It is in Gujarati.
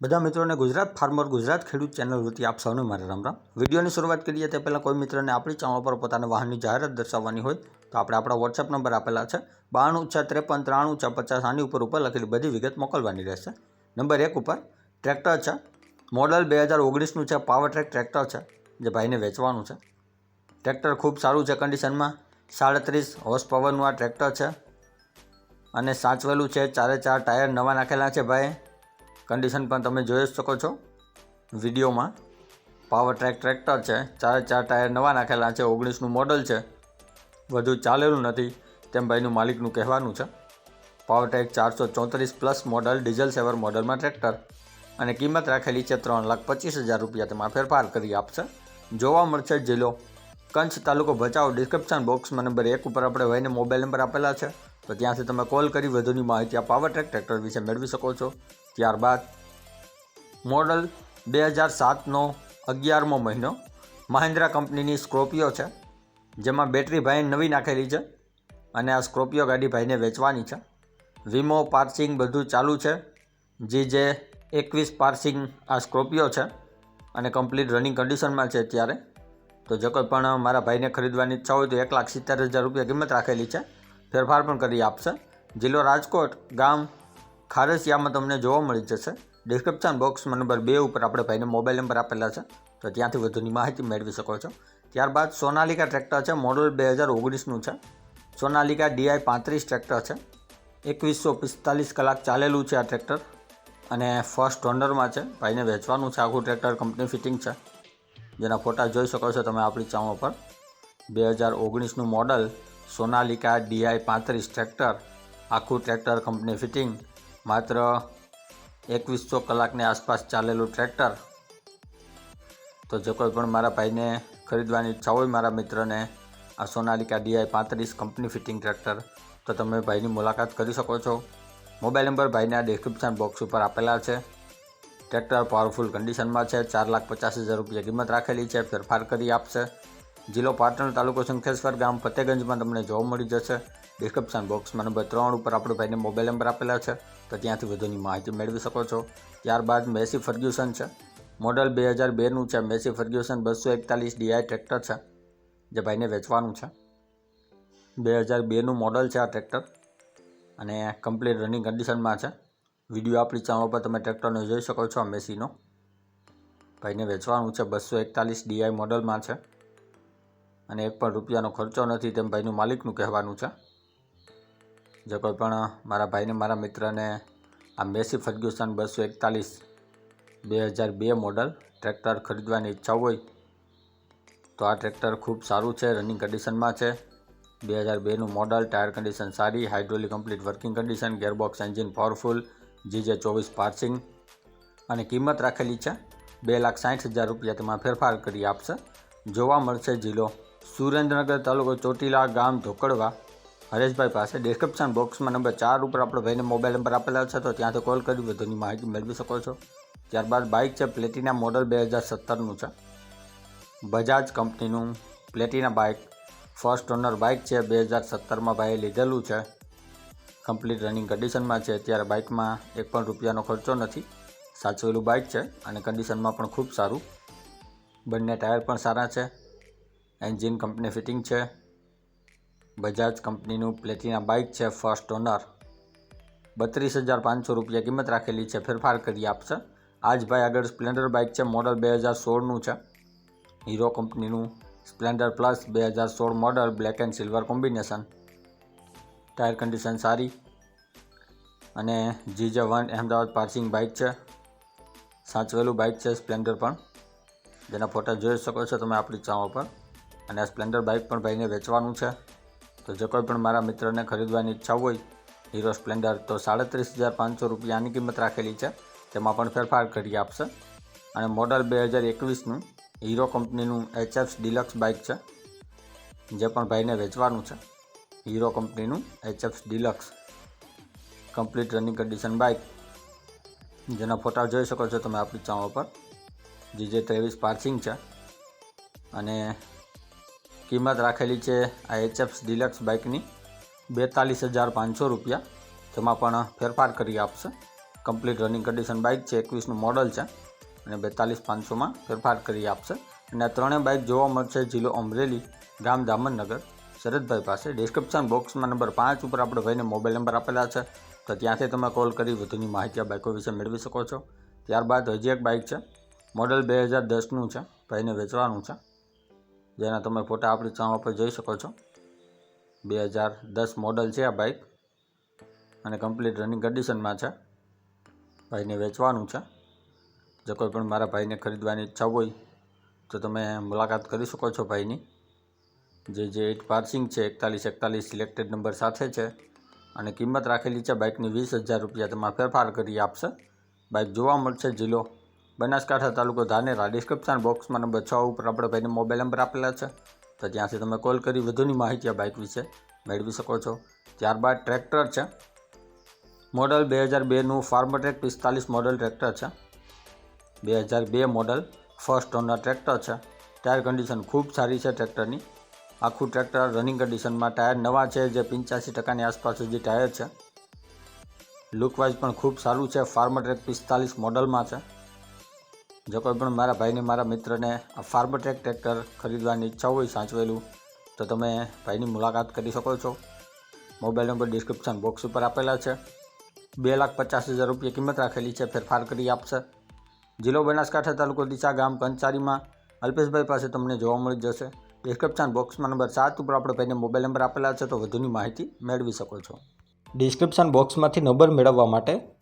બધા મિત્રોને ગુજરાત ફાર્મર ગુજરાત ખેડૂત ચેનલ વતી આપ સૌને મારે રામ રામ. વિડીયોની શરૂઆત કરીએ તે પહેલાં કોઈ મિત્રને આપણી ચેનલ પર પોતાના વાહનની જાહેરાત દર્શાવવાની હોય તો આપણે આપણા વોટ્સએપ નંબર આપેલા છે. બાણું છ ત્રેપન ત્રાણું છ પચાસ આની ઉપર ઉપર લખેલી બધી વિગત મોકલવાની રહેશે. નંબર એક ઉપર ટ્રેક્ટર છે. મોડલ બે હજાર ઓગણીસનું છે. પાવર ટ્રેક ટ્રેક્ટર છે જે ભાઈને વેચવાનું છે. ટ્રેક્ટર ખૂબ સારું છે કન્ડિશનમાં સાડત્રીસ હોર્સ પાવરનું આ ટ્રેક્ટર છે. અને સાચવેલું છે. ચારે ચાર ટાયર નવા નાખેલા છે ભાઈ. કન્ડિશન પણ તમે જોઈ શકો છો. વિડીયોમાં પાવર ટ્રેક ટ્રેક્ટર છે, ચારે ચાર ટાયર નવા નાખેલા છે, ઓગણીસનું મોડલ છે. વધુ ચાલેલું નથી તેમ ભાઈનું માલિકનું કહેવાનું છે. પાવર ટ્રેક ચારસો ચોત્રીસ પ્લસ મોડલ ડીઝલ સેવર મોડલમાં ટ્રેક્ટર અને કિંમત રાખેલી છે ત્રણ લાખ પચીસ હજાર રૂપિયા. તેમાં ફેરફાર કરી આપશે. જોવા મળશે જિલ્લો કંચ તાલુકો ભચાઉ ડિસ્ક્રિપ્શન બોક્સમાં નંબર એક ઉપર આપણે ભાઈને મોબાઈલ નંબર આપેલા છે. તો ત્યાંથી તમે કોલ કરી વધુની માહિતી આ પાવર ટ્રેક ટ્રેક્ટર વિશે મેળવી શકો છો. ત્યારબાદ મોડલ બે હજાર સાતનો અગિયારમો મહિનો મહિન્દ્રા કંપનીની સ્કોર્પિયો છે, જેમાં બેટરી ભાઈ નવી નાખેલી છે અને આ સ્કોર્પિયો ગાડી ભાઈને વેચવાની છે. વીમો, પાર્સિંગ બધું ચાલુ છે. જે જે એકવીસ પાર્સિંગ આ સ્કોર્પિયો છે અને કમ્પ્લીટ રનિંગ કન્ડિશનમાં છે અત્યારે. તો જો કોઈ પણ મારા ભાઈને ખરીદવાની ઈચ્છા હોય તો એક લાખ સિત્તેર હજાર રૂપિયા કિંમત રાખેલી છે. ફેરફાર પણ કરી આપશે. જિલ્લો રાજકોટ, ગામ ખારસિયામાં તમને જોવા મળી જશે. ડિસ્ક્રિપ્શન બોક્સમાં નંબર બે ઉપર આપણે ભાઈને મોબાઈલ નંબર આપેલા છે. તો ત્યાંથી વધુની માહિતી મેળવી શકો છો. ત્યારબાદ સોનાલિકા ટ્રેક્ટર છે મોડલ બે હજાર ઓગણીસનું છે. સોનાલિકા ડીઆઈ પાંત્રીસ ટ્રેક્ટર છે. એકવીસો પિસ્તાલીસ કલાક ચાલેલું છે આ ટ્રેક્ટર અને ફર્સ્ટ ઓનરમાં છે, ભાઈને વેચવાનું છે આખું ટ્રેક્ટર કંપની ફિટિંગ છે. જેના ફોટા જોઈ શકો છો તમે આપણી ચાવો પર. બે હજાર ઓગણીસનું મોડલ સોનાલિકા ડીઆઈ પાંત્રીસ ટ્રેક્ટર આખું ટ્રેક્ટર કંપની ફિટિંગ માત્ર એકવીસો કલાકની આસપાસ ચાલેલું ટ્રેક્ટર. તો જે કોઈ પણ મારા ભાઈને ખરીદવાની ઈચ્છા હોય મારા મિત્રને, આ સોનાલિકા ડીઆઈ પાંત્રીસ કંપની ફિટિંગ ટ્રેક્ટર, તો તમે ભાઈની મુલાકાત કરી શકો છો. મોબાઈલ નંબર ભાઈના ડિસ્ક્રિપ્શન બોક્સ ઉપર આપેલા છે. ટ્રેક્ટર પાવરફુલ કન્ડિશનમાં છે, ચાર લાખ પચાસ હજાર રૂપિયા કિંમત રાખેલી છે, ફેરફાર કરી આપશે. જિલ્લો પાટણ તાલુકો શંખેશ્વર ગામ ફતેગંજમાં તમને જોવા મળી જશે. ડિસ્ક્રિપ્શન બોક્સમાં નંબર ત્રણ ઉપર આપણે ભાઈને મોબાઈલ નંબર આપેલા છે. તો ત્યાંથી વધુની માહિતી મેળવી શકો છો. ત્યારબાદ મેસી ફર્ગ્યુસન છે. મોડલ બે હજાર બેનું છે. મેસી ફર્ગ્યુસન બસો એકતાલીસ ડીઆઈ ટ્રેક્ટર છે. જે ભાઈને વેચવાનું છે. બે હજાર બેનું મોડલ છે આ ટ્રેક્ટર. અને કમ્પ્લીટ રનિંગ કન્ડિશનમાં છે. વીડિયો આપણી ચેનલ પર તમે ટ્રેક્ટરને જોઈ શકો છો મેસીનો. ભાઈને વેચવાનું છે બસો એકતાલીસ ડીઆઈ મોડલમાં છે. અને એક પણ રૂપિયાનો ખર્ચો નથી તેમ ભાઈનું માલિકનું કહેવાનું છે. જો કોઈ પણ મારા ભાઈને, મારા મિત્રને આ મેસી ફર્ગ્યુસન બસો એકતાલીસ બે હજાર બે મોડલ ટ્રેક્ટર ખરીદવાની ઈચ્છા હોય, તો આ ટ્રેક્ટર ખૂબ સારું છે, રનિંગ કન્ડિશનમાં છે. બે હજાર બેનું મોડલ, ટાયર કન્ડિશન સારી, hydraulic complete working condition gearbox engine powerful, GJ ચોવીસ પાર્સિંગ અને કિંમત રાખેલી છે. બે લાખ સાઠ હજાર રૂપિયા તેમાં ફેરફાર કરી આપશે. જોવા મળશે જિલ્લો સુરેન્દ્રનગર તાલુકો ચોટીલા ગામ ઢોકળવા. હરેશભાઈ પાસે ડિસ્ક્રિપ્શન બોક્સમાં નંબર ચાર ઉપર આપણે ભાઈને મોબાઈલ નંબર આપેલા છે, તો ત્યાંથી કોલ કરી વધુની માહિતી મેળવી શકો છો. ત્યારબાદ બાઇક છે પ્લેટિના મોડલ બે હજાર સત્તરનું છે. બજાજ કંપનીનું Platina bike first owner bike છે, બે હજાર સત્તરમાં ભાઈએ લીધેલું છે. કમ્પ્લીટ રનિંગ કન્ડિશનમાં છે, અત્યારે બાઇકમાં એક પણ રૂપિયાનો ખર્ચો નથી. સાચવેલું બાઇક છે, અને કન્ડિશનમાં પણ ખૂબ સારું. બંને ટાયર પણ સારા છે. એન્જિન કંપની ફિટિંગ છે. બજાજ કંપનીનું પ્લેટિના બાઇક છે, ફર્સ્ટ ઓનર. બત્રીસ હજાર પાંચસો રૂપિયા કિંમત રાખેલી છે, ફેરફાર કરી આપશે. આજ ભાઈ આગળ સ્પ્લેન્ડર બાઇક છે, મોડલ બે હજાર સોળનું છે. હીરો કંપનીનું સ્પ્લેન્ડર પ્લસ બે હજાર સોળ model black and silver combination. Tyre condition સારી. અને GJ one Ahmedabad passing bike છે. સાચવેલું બાઇક છે, સ્પ્લેન્ડર પણ. જેના ફોટા જોઈ શકો છો તમે આપણી ચાવા પર અને આ સ્પ્લેન્ડર બાઇક પણ ભાઈને વેચવાનું છે. તો જે કોઈ પણ મારા મિત્રને ખરીદવાની ઈચ્છા હોય, હીરો સ્પ્લેન્ડર, તો સાડત્રીસ હજાર પાંચસો રૂપિયાની કિંમત રાખેલી છે. તેમાં પણ ફેરફાર કરી આપશે. અને મોડલ બે હજાર એકવીસનું હીરો કંપનીનું એચએફ ડિલક્સ બાઇક છે, જે પણ ભાઈને વેચવાનું છે. હીરો કંપનીનું HF deluxe complete running condition bike. જેના ફોટા જોઈ શકો છો તમે આપણી ચાવો પર જીજે ત્રેવીસ પાર્સિંગ છે. અને કિંમત રાખેલી છે આ એચએફ્સ ડિલક્સ બાઇકની બેતાલીસ હજાર પાંચસો રૂપિયા. તેમાં પણ ફેરફાર કરી આપશે. કમ્પ્લીટ રનિંગ કન્ડિશન બાઇક છે, એકવીસનું મોડલ છે. અને બેતાલીસ પાંચસોમાં ફેરફાર કરી આપશે. અને આ ત્રણેય બાઇક જોવા મળશે જિલ્લો અમરેલી, ગામ દામનગર શરદભાઈ પાસે ડિસ્ક્રિપ્શન બોક્સમાં નંબર પાંચ ઉપર આપણે ભાઈને મોબાઈલ નંબર આપેલા છે. તો ત્યાંથી તમે કોલ કરી વધુની માહિતી આ બાઇકો વિશે મેળવી શકો છો. ત્યારબાદ હજી એક બાઇક છે. મોડલ બે હજાર દસનું છે. ભાઈને વેચવાનું છે. જેના તમે ફોટા આપણી ચેનલ પર જોઈ શકો છો. બે હજાર દસ મોડલ છે આ બાઇક અને કમ્પ્લીટ રનિંગ કન્ડિશનમાં છે. ભાઈને વેચવાનું છે. જો કોઈ પણ મારા ભાઈને ખરીદવાની ઈચ્છા હોય, તો તમે મુલાકાત કરી શકો છો ભાઈની. જે જે એટ પાર્સિંગ છે, એકતાલીસ એકતાલીસ સિલેક્ટેડ નંબર સાથે છે. અને કિંમત રાખેલી છે બાઇકની વીસ હજાર રૂપિયા. તેમાં ફેરફાર કરી આપશે. બાઇક જોવા મળશે જિલ્લો બનાસકાંઠા તાલુકો ધાનેરા ડિસ્ક્રિપ્શન બોક્સમાં નંબર છ ઉપર આપણે ભાઈને મોબાઈલ નંબર આપેલા છે. તો ત્યાંથી તમે કોલ કરી વધુની માહિતી આ બાઇક વિશે મેળવી શકો છો. ત્યારબાદ ટ્રેક્ટર છે. મોડલ બે હજાર બેનું ફાર્મટ્રેક પિસ્તાલીસ મોડલ ટ્રેક્ટર છે. બે હજાર બે મોડલ ફર્સ્ટ ઓનર ટ્રેક્ટર છે. ટાયર કન્ડિશન ખૂબ સારી છે ટ્રેક્ટરની આખું ટ્રેક્ટર રનિંગ કન્ડિશનમાં ટાયર નવા છે જે પંચ્યાસી ટકાની આસપાસ જે ટાયર છે. લુકવાઇઝ પણ ખૂબ સારું છે. ફાર્મર ટ્રેક પિસ્તાલીસ મોડલમાં છે. જો કોઈ પણ મારા ભાઈને, મારા મિત્રને આ ફાર્મટેક ટ્રેક ટ્રેક્ટર ખરીદવાની ઈચ્છા હોય, સાચવેલું, તો તમે ભાઈની મુલાકાત કરી શકો છો. મોબાઈલ નંબર ડિસ્ક્રિપ્શન બોક્સ ઉપર આપેલા છે. બે લાખ પચાસ હજાર રૂપિયા કિંમત રાખેલી છે, ફેરફાર કરી આપશે. જિલ્લો બનાસકાંઠા તાલુકો દિશા ગામ કંચારીમાં અલ્પેશભાઈ પાસે તમને જોવા મળી જશે. ડિસ્ક્રિપ્શન બોક્સમાં નંબર સાત ઉપર આપણે ભાઈને મોબાઈલ નંબર આપેલા છે, તો વધુની માહિતી મેળવી શકો છો. ડિસ્ક્રિપ્શન બોક્સમાંથી નંબર મેળવવા માટે